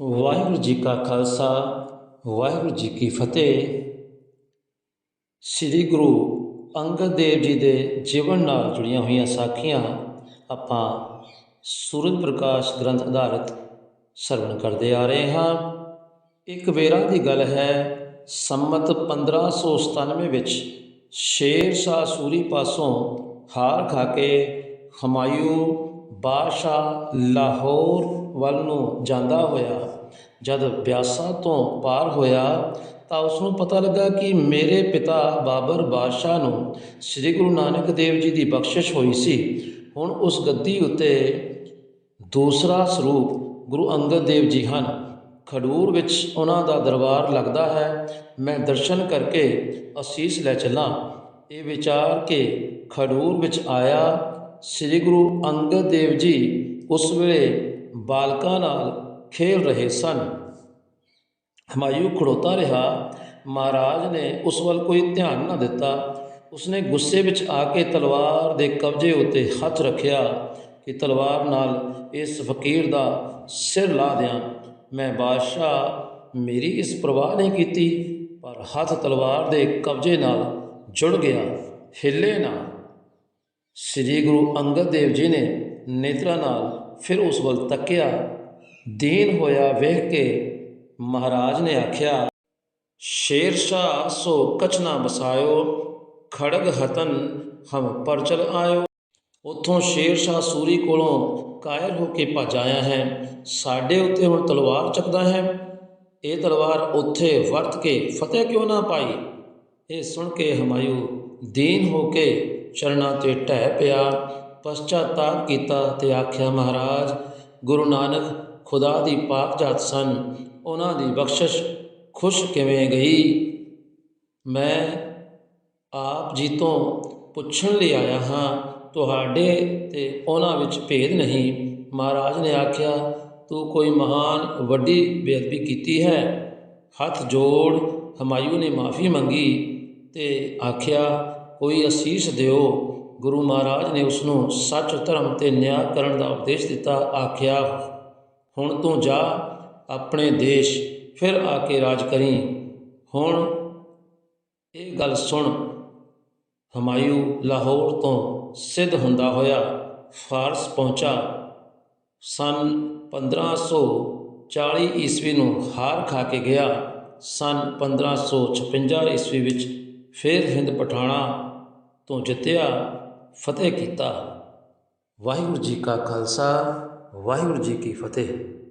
ਵਾਹਿਗੁਰੂ ਜੀ ਕਾ ਖਾਲਸਾ, ਵਾਹਿਗੁਰੂ ਜੀ ਕੀ ਫਤਿਹ। ਸ੍ਰੀ ਗੁਰੂ ਅੰਗਦ ਦੇਵ ਜੀ ਦੇ ਜੀਵਨ ਨਾਲ ਜੁੜੀਆਂ ਹੋਈਆਂ ਸਾਖੀਆਂ ਆਪਾਂ ਸੂਰਜ ਪ੍ਰਕਾਸ਼ ਗ੍ਰੰਥ ਆਧਾਰਿਤ ਸਰਵਣ ਕਰਦੇ ਆ ਰਹੇ ਹਾਂ। ਇੱਕ ਵੇਰਾ ਦੀ ਗੱਲ ਹੈ, ਸੰਮਤ 1597 ਵਿੱਚ ਸ਼ੇਰ ਸ਼ਾਹ ਸੂਰੀ ਪਾਸੋਂ ਹਾਰ ਖਾ ਕੇ ਹਮਾਯੂ ਬਾਦਸ਼ਾਹ ਲਾਹੌਰ ਵੱਲ ਨੂੰ ਜਾਂਦਾ ਹੋਇਆ, ਜਦ ਬਿਆਸਾ ਤੋਂ ਪਾਰ ਹੋਇਆ, ਤਾਂ ਉਸ ਨੂੰ ਪਤਾ ਲੱਗਾ ਕਿ ਮੇਰੇ ਪਿਤਾ ਬਾਬਰ ਬਾਦਸ਼ਾਹ ਨੂੰ ਸ੍ਰੀ ਗੁਰੂ ਨਾਨਕ ਦੇਵ ਜੀ ਦੀ ਬਖਸ਼ਿਸ਼ ਹੋਈ ਸੀ। ਹੁਣ ਉਸ ਗੱਦੀ ਉੱਤੇ ਦੂਸਰਾ ਸਰੂਪ ਗੁਰੂ ਅੰਗਦ ਦੇਵ ਜੀ ਹਨ। ਖਡੂਰ ਵਿੱਚ ਉਹਨਾਂ ਦਾ ਦਰਬਾਰ ਲੱਗਦਾ ਹੈ। ਮੈਂ ਦਰਸ਼ਨ ਕਰਕੇ ਅਸੀਸ ਲੈ ਚੱਲਾਂ। ਇਹ ਵਿਚਾਰ ਕੇ ਖਡੂਰ ਵਿੱਚ ਆਇਆ ਸ੍ਰੀ ਗੁਰੂ ਅੰਗਦ ਦੇਵ ਜੀ ਉਸ ਵੇਲੇ ਬਾਲਕਾਂ ਨਾਲ ਖੇਲ ਰਹੇ ਸਨ। ਹਮਾਯੂ ਖੜੋਤਾ ਰਿਹਾ। ਮਹਾਰਾਜ ਨੇ ਉਸ ਵੱਲ ਕੋਈ ਧਿਆਨ ਨਾ ਦਿੱਤਾ। ਉਸਨੇ ਗੁੱਸੇ ਵਿੱਚ ਆ ਕੇ ਤਲਵਾਰ ਦੇ ਕਬਜ਼ੇ ਉੱਤੇ ਹੱਥ ਰੱਖਿਆ ਕਿ ਤਲਵਾਰ ਨਾਲ ਇਸ ਫਕੀਰ ਦਾ ਸਿਰ ਲਾ ਦਿਆਂ। ਮੈਂ ਬਾਦਸ਼ਾਹ, ਮੇਰੀ ਇਸ ਪ੍ਰਵਾਹ ਨਹੀਂ ਕੀਤੀ, ਪਰ ਹੱਥ ਤਲਵਾਰ ਦੇ ਕਬਜ਼ੇ ਨਾਲ ਜੁੜ ਗਿਆ। ਹਿੱਲੇ ਨਾ। ਸ੍ਰੀ ਗੁਰੂ ਅੰਗਦ ਦੇਵ ਜੀ ਨੇ ਨੇਤਰਾਂ ਨਾਲ ਫਿਰ ਉਸ ਵੱਲ ਤੱਕਿਆ। ਦੀਨ ਹੋਇਆ ਵੇਖ ਕੇ ਮਹਾਰਾਜ ਨੇ ਆਖਿਆ ਸ਼ੇਰ ਸ਼ਾਹ ਸੋ ਕਛਨਾ ਬਸਾਇਓ ਖੜਗ ਹਤਨ ਹਮ ਪਰਚਲ ਆਇਓ। ਉਥੋਂ ਸ਼ੇਰ ਸ਼ਾਹ ਸੂਰੀ ਕੋਲੋਂ ਕਾਇਰ ਹੋ ਕੇ ਭੱਜ ਆਇਆ ਹੈ। ਸਾਡੇ ਉੱਤੇ ਹੁਣ ਤਲਵਾਰ ਚੱਕਦਾ ਹੈ। ਇਹ ਤਲਵਾਰ ਉੱਥੇ ਵਰਤ ਕੇ ਫਤਿਹ ਕਿਉਂ ਨਾ ਪਾਈ? ਇਹ ਸੁਣ ਕੇ ਹਮਾਯੂ ਦੀਨ ਹੋ ਕੇ ਚਰਨਾਂ ਤੇ ਢਹਿ ਪਿਆ, ਪਛਤਾਤਾਪ ਕੀਤਾ ਤੇ ਆਖਿਆ, ਮਹਾਰਾਜ, ਗੁਰੂ ਨਾਨਕ ਖੁਦਾ ਦੀ ਪਾਕ ਜਾਤ ਸਨ, ਉਹਨਾਂ ਦੀ ਬਖਸ਼ਿਸ਼ ਖੁਸ਼ ਕਿਵੇਂ ਗਈ? ਮੈਂ ਆਪ ਜੀ ਤੋਂ ਪੁੱਛਣ ਲਈ ਆਇਆ ਹਾਂ, ਤੁਹਾਡੇ ਤੇ ਉਹਨਾਂ ਵਿੱਚ ਭੇਦ ਨਹੀਂ। ਮਹਾਰਾਜ ਨੇ ਆਖਿਆ, ਤੂੰ ਕੋਈ ਮਹਾਨ ਵੱਡੀ ਬੇਅਦਬੀ ਕੀਤੀ ਹੈ? ਹੱਥ ਜੋੜ ਹਮਾਯੂ ਨੇ ਮਾਫੀ ਮੰਗੀ ਤੇ ਆਖਿਆ ਕੋਈ ਅਸੀਸ ਦਿਓ। ਗੁਰੂ ਮਹਾਰਾਜ ਨੇ ਉਸ ਨੂੰ ਸੱਚ ਧਰਮ ਤੇ ਨਿਆਂ ਕਰਨ ਦਾ ਉਪਦੇਸ਼ ਦਿੱਤਾ, ਆਖਿਆ, ਹੁਣ ਤੂੰ ਜਾ, ਆਪਣੇ ਦੇਸ਼ ਫਿਰ ਆ ਕੇ ਰਾਜ ਕਰੀ। ਹੁਣ ਇਹ ਗੱਲ ਸੁਣ। ਹਮਾਯੂ ਲਾਹੌਰ ਤੋਂ ਸਿੱਧ ਹੁੰਦਾ ਹੋਇਆ ਫਾਰਸ ਪਹੁੰਚਾ। ਸਨ 1540 ਈਸਵੀ ਨੂੰ ਹਾਰ ਖਾ ਕੇ ਗਿਆ। ਸਨ 1556 ਈਸਵੀ ਵਿੱਚ ਫਿਰ ਹਿੰਦ ਪਠਾਣਾ ਤੋਂ ਜਿੱਤਿਆ, ਫਤਿਹ ਕੀਤਾ। ਵਾਹਿਗੁਰੂ ਜੀ ਕਾ ਖਾਲਸਾ, ਵਾਹਿਗੁਰੂ ਜੀ ਕੀ ਫਤਿਹ।